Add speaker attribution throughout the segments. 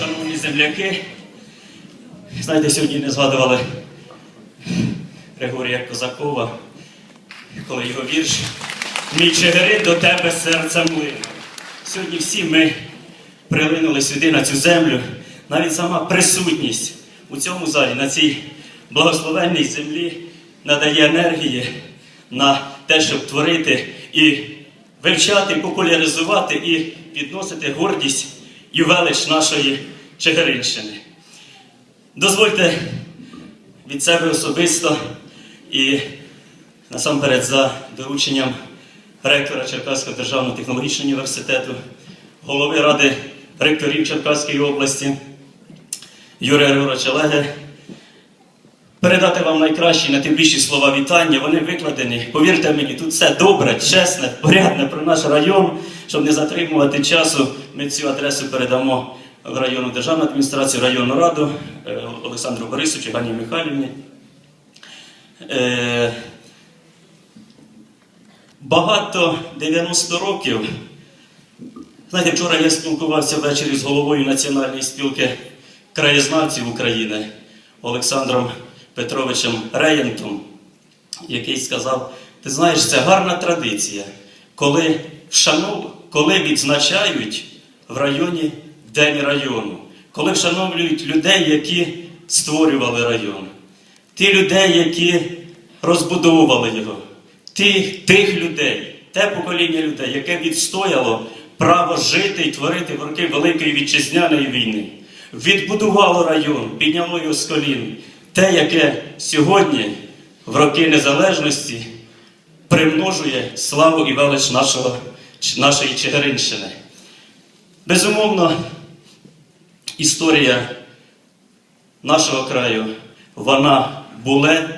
Speaker 1: шановні земляки, знаєте, сьогодні не згадували Григорія Козакова, коли його вірш Мій Чигирин до тебе серцем млин. Сьогодні всі ми прилинули сюди, на цю землю. Навіть сама присутність у цьому залі, на цій благословенній землі, надає енергії на те, щоб творити і вивчати, популяризувати і підносити гордість і велич нашої Чигиринщини. Дозвольте від себе особисто і насамперед за дорученням ректора Черкаського державного технологічного університету, голови Ради ректорів Черкаської області Юрія Григоровича Леге, передати вам найкращі, найтепліші слова вітання. Вони викладені. Повірте мені, тут все добре, чесне, порядне про наш район. Щоб не затримувати часу, ми цю адресу передамо в районну державну адміністрацію, районну раду е, Олександру Борисовичу, Гані Михайлівні. Е, Багато 90 років. Знаєте, вчора я спілкувався ввечері з головою Національної спілки краєзнавців України Олександром Петровичем Реєнтом, який сказав: ти знаєш, це гарна традиція, коли, вшанов... коли відзначають в районі День району, коли вшановлюють людей, які створювали район, ті людей, які розбудовували його, тих, тих людей, те покоління людей, яке відстояло право жити і творити в роки Великої Вітчизняної війни, відбудувало район, підняло його з колін, те, яке сьогодні, в роки незалежності, примножує славу і велич нашого, нашої Чигиринщини. Безумовно, історія нашого краю, вона була,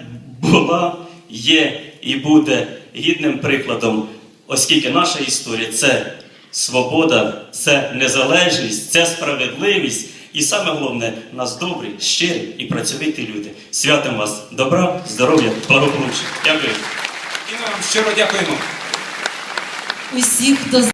Speaker 1: була, є і буде гідним прикладом, оскільки наша історія це свобода, це незалежність, це справедливість. І саме головне, нас добрі, щирі і працьовиті люди. Святим вас добра, здоров'я, благополуччя. Дякую.
Speaker 2: І ми вам щиро дякуємо.
Speaker 3: Усіх, хто